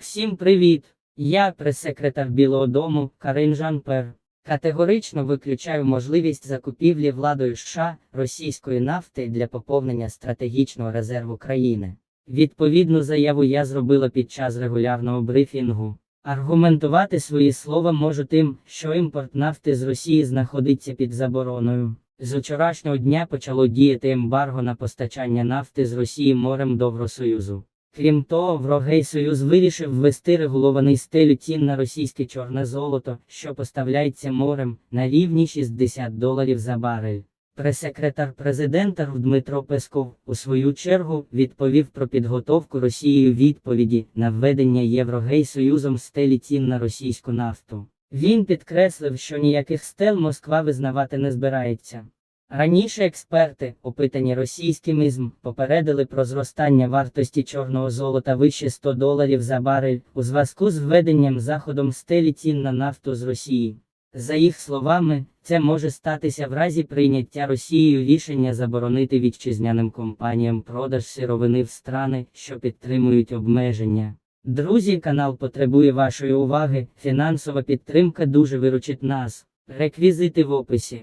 Всім привіт! Я прес-секретар Білого Дому Карин Жан-Пер. Категорично виключаю можливість закупівлі владою США російської нафти для поповнення стратегічного резерву країни. Відповідну заяву я зробила під час регулярного брифінгу. Аргументувати свої слова можу тим, що імпорт нафти з Росії знаходиться під забороною. З вчорашнього дня почало діяти ембарго на постачання нафти з Росії морем до Євросоюзу. Крім того, Врогей Союз вирішив ввести регульований стелю цін на російське чорне золото, що поставляється морем, на рівні 60 доларів за барель. Прес-секретар президента Дмитро Песков, у свою чергу, відповів про підготовку Росією відповіді на введення Єврогей Союзом стелі цін на російську нафту. Він підкреслив, що ніяких стел Москва визнавати не збирається. Раніше експерти, опитані російським ізм, попередили про зростання вартості чорного золота вище 100 доларів за барель у зв'язку з введенням заходом стелі цін на нафту з Росії. За їх словами, це може статися в разі прийняття Росією рішення заборонити вітчизняним компаніям продаж сировини в страни, що підтримують обмеження. Друзі, канал потребує вашої уваги. Фінансова підтримка дуже виручить нас. Реквізити в описі.